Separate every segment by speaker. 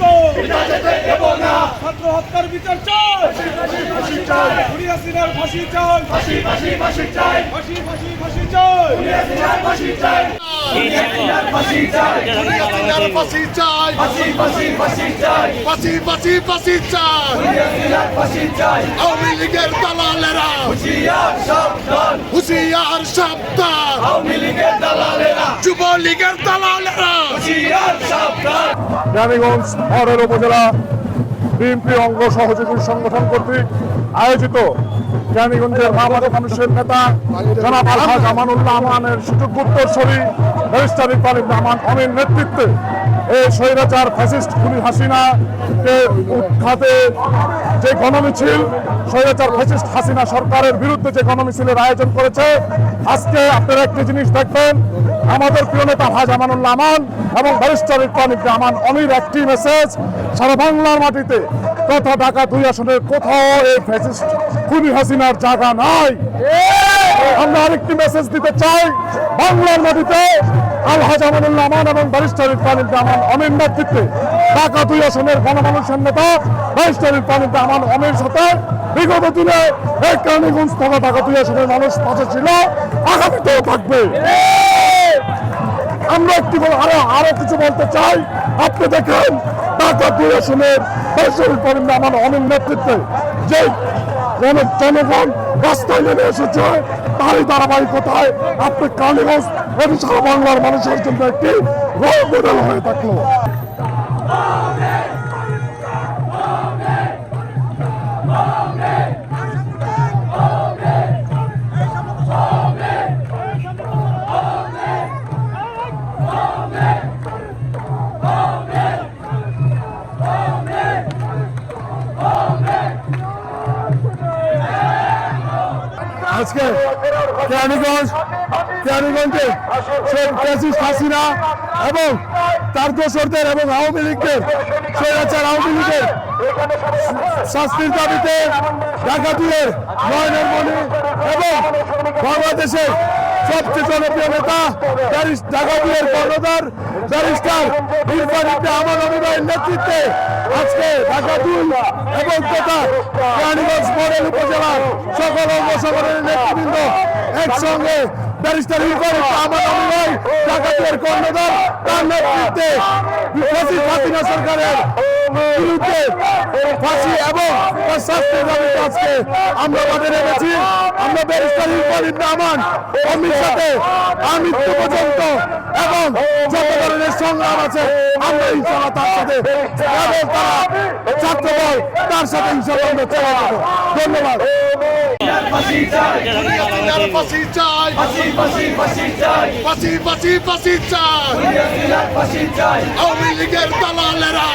Speaker 1: দেব ছাত্র হত্যার বিচার চাই খুনি হাসিনার ফাঁসি চাই ফাঁসি ফাঁসি ফাঁসি চাই ফাঁসি ফাঁসি ফাঁসি চাই
Speaker 2: ফাঁসি চাই ফাঁসি চাই ফাঁসি ফাঁসি ফাঁসি চাই আওয়ামী লীগের দালালেরা। হুশিয়ার সাবধান যুব লীগের দালালেরা।
Speaker 3: রানীগঞ্জ শহরের উপজেলা বিএনপি অঙ্গ সহযোগী সংগঠন কর্তৃক আয়োজিত রানীগঞ্জের মামাদে মানুষের নেতা জনাব আলহাজ আমানুল্লাহ আমানের সুযোগ্য উত্তরসরী ব্যারিস্টার ইকবাল আমান অমির নেতৃত্বে এই স্বৈরাচার ফ্যাসিস্ট খুনি হাসিনাকে উৎখাতে যে গণমিছিল, স্বৈরাচার ফ্যাসিস্ট হাসিনা সরকারের বিরুদ্ধে যে গণমিছিলের আয়োজন করেছে, আজকে আপনারা একটি জিনিস দেখবেন আমাদের প্রিয় নেতা হাজ আমানুল্লাহ আমান এবং ব্যারিস্টার ইবনে আমান অমির একটি মেসেজ সারা বাংলার মাটিতে তথা ঢাকা দুই আসনের কোথাও এই ফ্যাসিস্ট খুনি হাসিনার জায়গা নাই। আমরা আরেকটি মেসেজ দিতে চাই। বাংলার মাটিতে আলহাজ আমানুল্লাহ আমান এবং ব্যারিস্টার ইরফান আমান অমির নেতৃত্বে ঢাকা দুই আসনের গণমানুষের নেতা, ব্যারিস্টার ইরফান আমান অমির সাথে বিগত দিনে এই কেরানীগঞ্জ তথা ঢাকা দুই আসনের মানুষ পাশে ছিল। আগামীতেও থাকবে। আমরা একটু আরও আরও কিছু বলতে চাই। আপনি দেখেন, ঢাকা দুই আসনের ব্যারিস্টার করেন আমার অনেক নেতৃত্বে যে অনেক জনগণ রাস্তায় নেমে এসেছে, তারই ধারাবাহিকতায় আপনি কালীগঞ্জ এবং সারা বাংলার মানুষের জন্য একটি রোল মডেল হয়ে থাকল। আজকে কেরানীগঞ্জ, কেরানীগঞ্জে সেই ফ্যাসিস্ট হাসিনা এবং তার দোসরদের এবং আওয়ামী লীগের স্বৈরাচার, আওয়ামী লীগের শাস্তির দাবিতে ঢাকা দুয়ের মণি এবং বাংলাদেশের সবচেয়ে জনপ্রিয় নেতা দুয়ের কর্ণধার, ব্যারিস্টার ইরফান ইবনে আমার অনিবাহের নেতৃত্বে আজকে ঢাকা দুই এবং তথা রানীগঞ্জ মডেল উপজেলার সকল অঙ্গ নেতৃবৃন্দ একসঙ্গে ব্যারিস্টার ইরফান আমার ঢাকা দুয়ের কর্ণধার তার নেতৃত্বে হাসিনা সরকারের বিরুদ্ধে ফাঁসি এবং তার শাস্তির দাবিতে আজকে আমরা মাঠে নেমেছি। আমরা ব্যারিস্টার ইরফান সাথে পর্যন্ত এবং যত ধরনের সংগ্রাম আছে। আমরা ইনশাল্লাহ তার সাথে তারা তার সাথে আমরা চলে যাব। ধন্যবাদ।
Speaker 2: ফাঁসি চাই ফাঁসি ফাঁসি ফাঁসি চাই আওয়ামী লীগের দালালেরা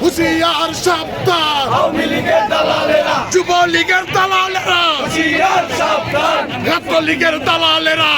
Speaker 2: হুশিয়ার সাবধান যুব লীগের দালালেরা লীগের দালালেরা